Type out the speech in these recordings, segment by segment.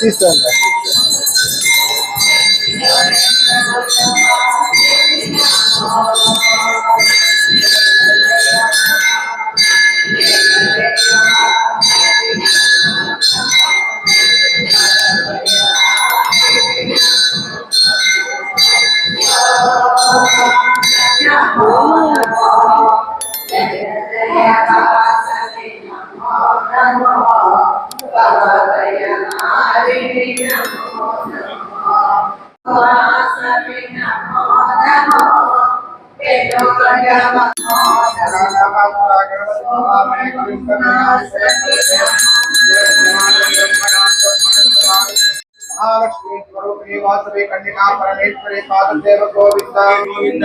తీస్తాను మహాలక్ష్మి స్వరూపిణి వాసవి కన్యకా పరమేశ్వరి పాదదేవ గోవింద గోవింద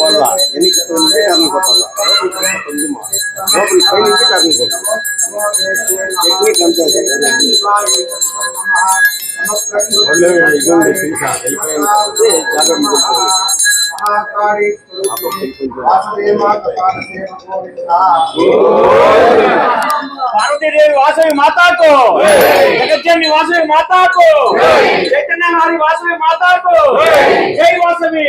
అనుకోవాలా కొంచెమా లోపల పై నుంచి అనుకో టెక్నిక్ అంతే తెలుసా అయిపోయింది జాగ్రత్త పార్వతీదేవి వాసవి మాతాకు! జగజ్జని వాసవి మాతాకు! చైతన్య నారి వాసవి మాతాకు! జై! వాసవి!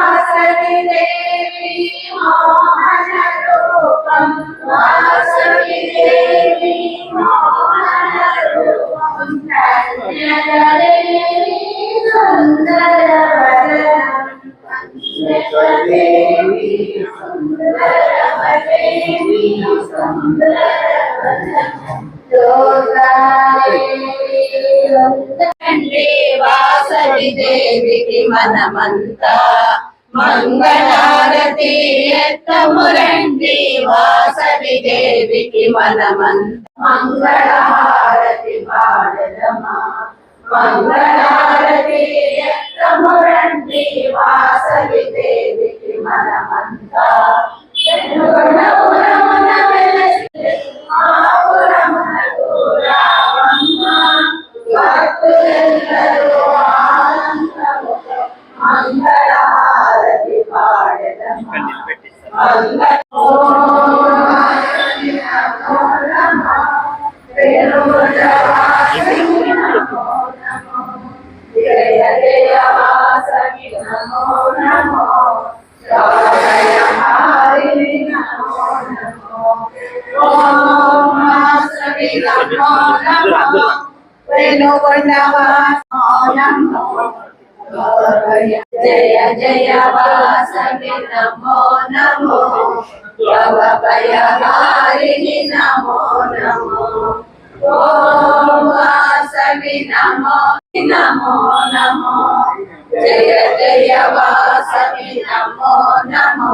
వాసవి దేవికి మనమంతా మంగళారతి ఎత్తమురండి వాసవి దేవికి మనమంతా మంగళారతి పాడదమా మంగళారతి ఎత్తమురండి వాసవి దేవికి మనమంతా Bueno, buena vas, hola, no, జయ జయ జయ వాసవి నమో నమో భవ భయహారిణి నమో నమో ఓం వాసవి నమో నమో నమో జయ జయ వాసవి నమో నమో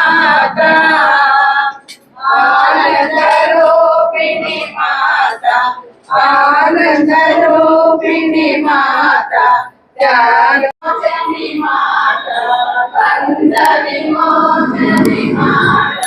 రూపిణి మాత త్యాగని మాత బంధ విమోచని మాత